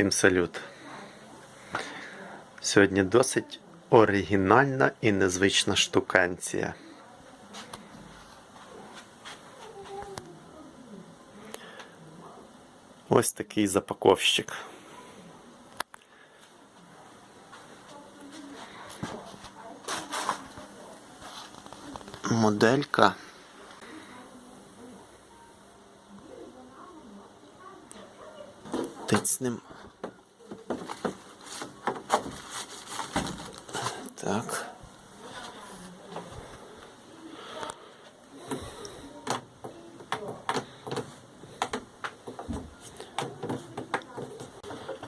Всім салют. Сьогодні досить оригінальна і незвична штуканція. Ось такий запаковщик. Моделька. Тицнем. Так.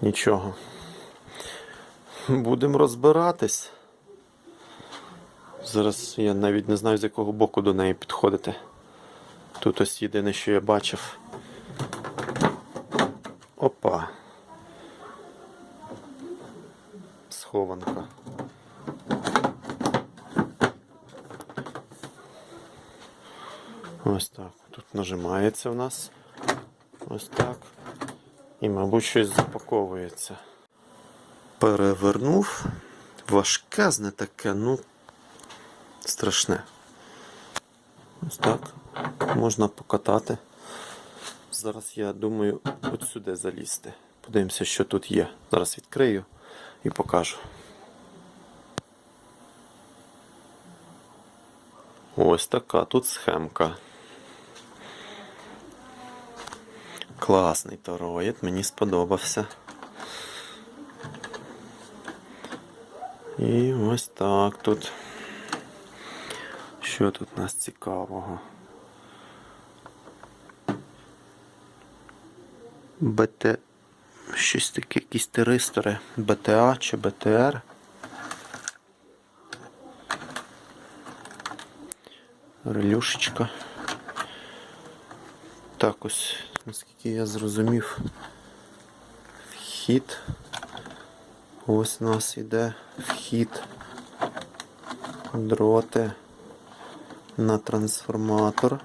Нічого. Будемо розбиратись. Зараз я навіть не знаю, з якого боку до неї підходити. Тут ось єдине, що я бачив. Опа. Схованка. Ось так. Тут нажимається в нас. Ось так. І, мабуть, щось запаковується. Перевернув. Важкезне таке, ну страшне. Ось так. Можна покатати. Зараз я думаю от сюди залізти. Подивимося, що тут є. Зараз відкрию і покажу. Ось така тут схемка. Класний тороїд, мені сподобався. І ось так тут. Що тут у нас цікавого? БТ. Щось таке, якісь теристори. БТА чи БТР. Релюшечка. Так ось, наскільки я зрозумів, вхід. Ось у нас іде вхід. Дроти на трансформатор.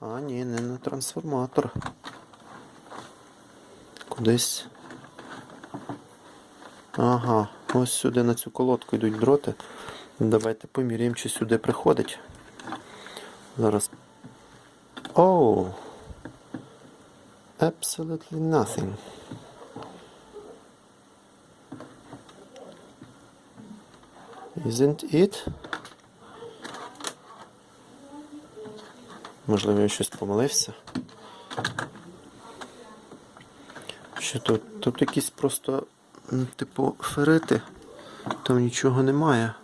А, ні, не на трансформатор. Кудись. Ага, ось сюди на цю колодку йдуть дроти. Давайте поміряємо, чи сюди приходить. Зараз. Оу! Absolutely nothing. Isn't it? Можливо, я щось помилився. Що тут? Тут якісь просто, типу, ферити. Там нічого немає.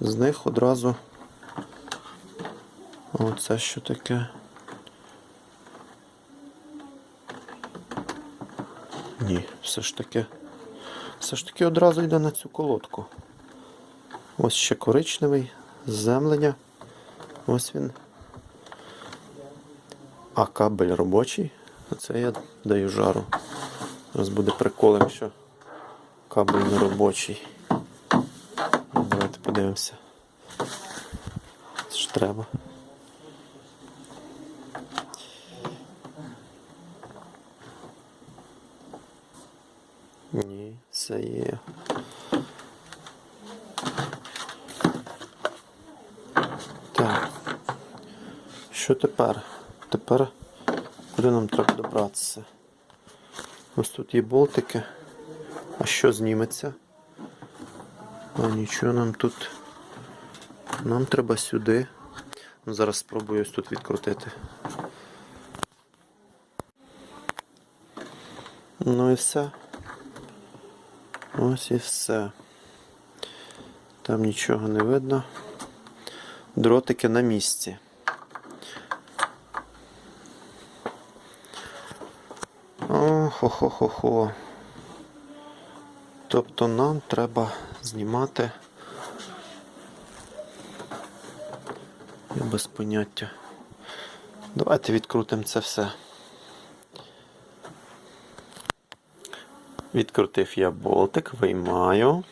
З них одразу. Оце що таке? Ні, все ж таки. Все ж таки одразу йде на цю колодку. Ось ще коричневий, землення. Ось він. А кабель робочий. Оце я даю жару. Зараз буде прикол, якщо кабель не робочий. Давайте подивимося. Це ж треба. Ні, все є. Так. Що тепер? Тепер куди нам треба добратися? Ось тут є болтики. А що зніметься? А нічого нам тут. Нам треба сюди. Ну, Зараз спробую ось тут відкрутити. Ну і все. Ось і все. Там нічого не видно. Дротики на місці. О, хо-хо-хо-хо. Тобто нам треба знімати. Я без поняття. Давайте відкрутимо це все. Відкрутив я болтик, виймаю.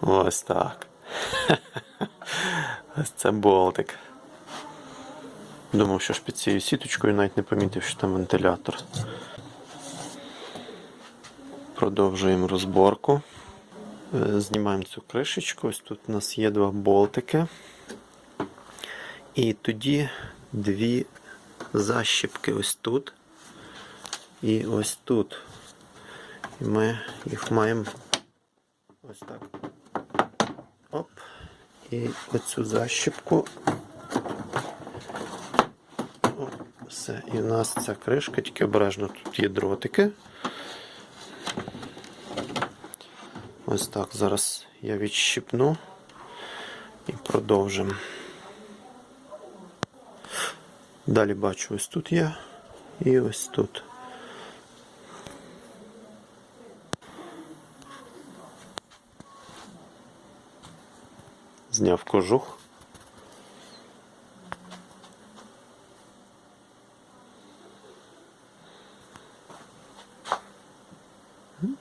Ось так. Ось це болтик. Думав, що ж під цією сіточкою навіть не помітив, що там вентилятор. Продовжуємо розборку. Е, Знімаємо цю кришечку. Ось тут у нас є два болтики. І тоді дві защіпки ось тут і ось тут. І ми їх маємо ось так. Оп. І оцю защіпку. Все. І в нас ця кришка, тільки обережно тут є дротики. Ось так. Зараз я відщипну і продовжимо. Далі бачу, ось тут є і ось тут. Зняв кожух.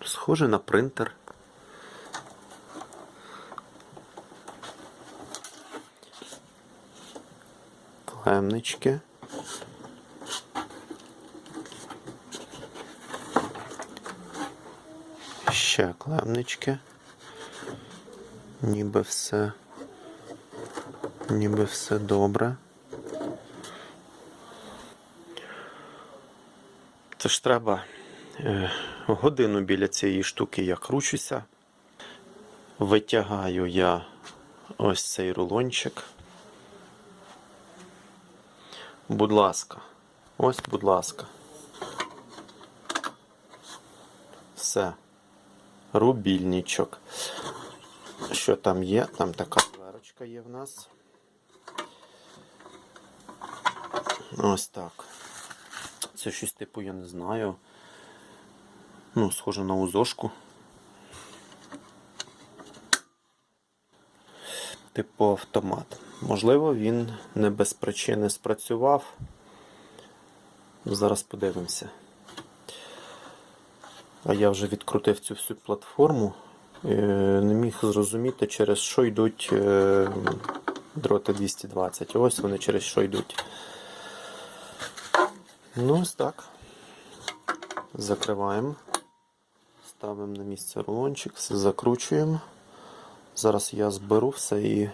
Схоже на принтер. Клемнички. Ще клемнички. Ніби все. Ніби все добре. Це ж треба е, годину біля цієї штуки я кручуся. Витягаю я ось цей рулончик. Будь ласка, ось, будь ласка. Все. Рубільничок. Що там є? Там така дверочка є в нас. Ось так. Це щось типу, я не знаю. Ну, схоже на узошку. Типу автомат. Можливо, він не без причини спрацював. Зараз подивимося. А я вже відкрутив цю всю платформу. Е, Не міг зрозуміти, через що йдуть е, дроти 220. Ось вони через що йдуть. Ну, ось так. Закриваємо. Ставимо на місце рулончик, все закручуємо. Зараз я зберу все і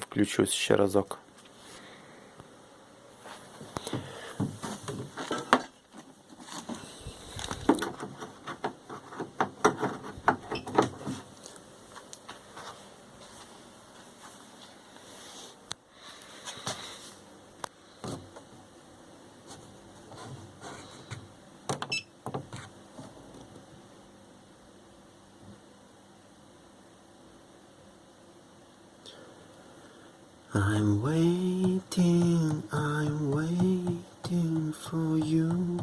включусь ще разок. I'm waiting, I'm waiting for you.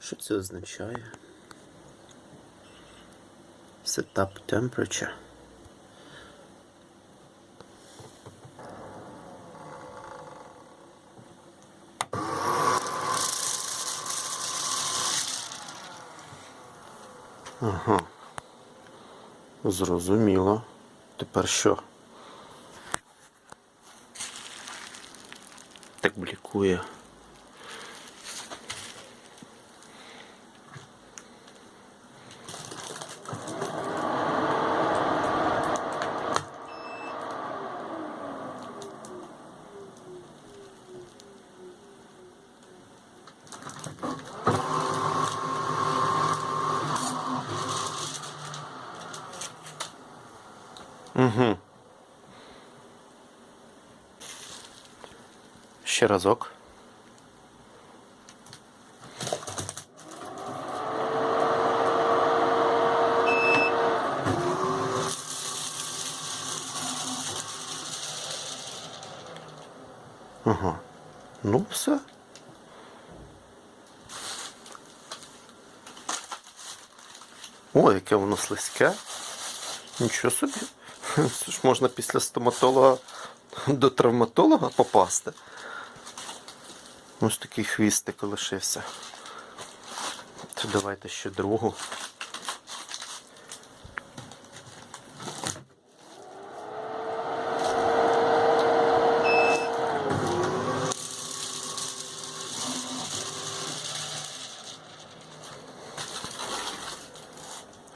Що це означає? Setup temperature. Ага. Зрозуміло. Тепер що? Так блікує. Угу. Ще разок. Ага. Ну, все. О, яке воно слизьке. Нічого собі. Ж можна після стоматолога до травматолога попасти. Ось такий хвістик лишився. Це Давайте ще другу.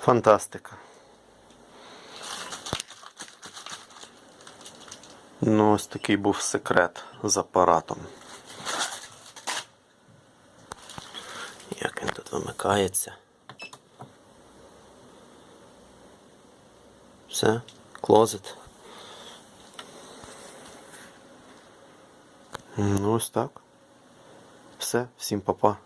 Фантастика. Ну, ось такий був секрет з апаратом. Як він тут вимикається. Все, клозет. Ну, ось так. Все, всім па-па.